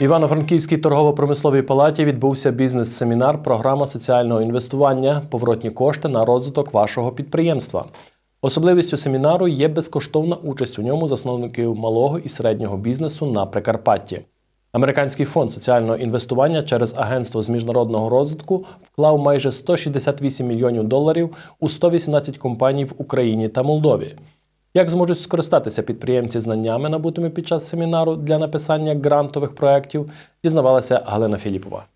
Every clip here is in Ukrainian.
Івано-Франківській торгово-промисловій палаті відбувся бізнес-семінар Програма соціального інвестування Поворотні кошти на розвиток вашого підприємства. Особливістю семінару є безкоштовна участь у ньому засновників малого і середнього бізнесу на Прикарпатті. Американський фонд соціального інвестування через Агентство з міжнародного розвитку вклав майже 168 мільйонів доларів у 118 компаній в Україні та Молдові. Як зможуть скористатися підприємці знаннями, набутими під час семінару для написання грантових проєктів, дізнавалася Галина Філіпова.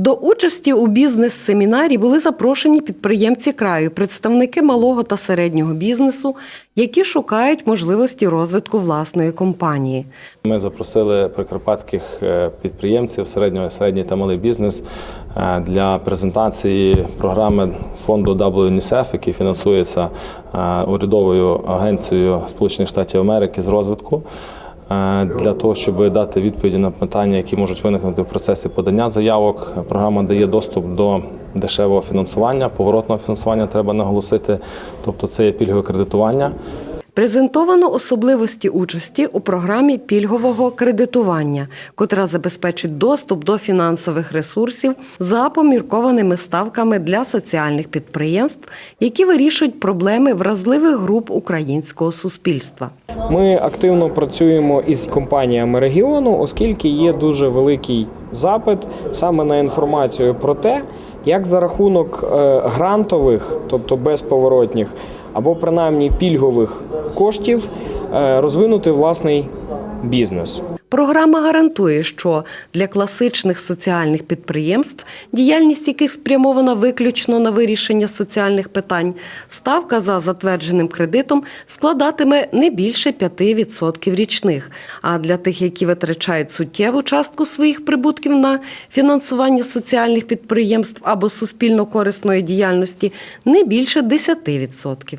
До участі у бізнес-семінарі були запрошені підприємці краю, представники малого та середнього бізнесу, які шукають можливості розвитку власної компанії. Ми запросили прикарпатських е, підприємців, середнього, середній та малий бізнес е, для презентації програми фонду WNICEF, який фінансується е, урядовою агенцією Сполучених Штатів Америки з розвитку. Е, Для того щоб дати відповіді на питання, які можуть виникнути в процесі подання заявок, програма дає доступ до дешевого фінансування, поворотного фінансування треба наголосити, тобто це є пільгове кредитування. Презентовано особливості участі у програмі пільгового кредитування, котра забезпечить доступ до фінансових ресурсів за поміркованими ставками для соціальних підприємств, які вирішують проблеми вразливих груп українського суспільства. Ми активно працюємо із компаніями регіону, оскільки є дуже великий запит саме на інформацію про те, як за рахунок е, грантових, тобто безповоротніх, або принаймні пільгових коштів е, розвинути власний бізнес. Програма гарантує, що для класичних соціальних підприємств, діяльність яких спрямована виключно на вирішення соціальних питань, ставка за затвердженим кредитом складатиме не більше 5% річних. А для тих, які витрачають суттєву частку своїх прибутків на фінансування соціальних підприємств або суспільно корисної діяльності, не більше 10%.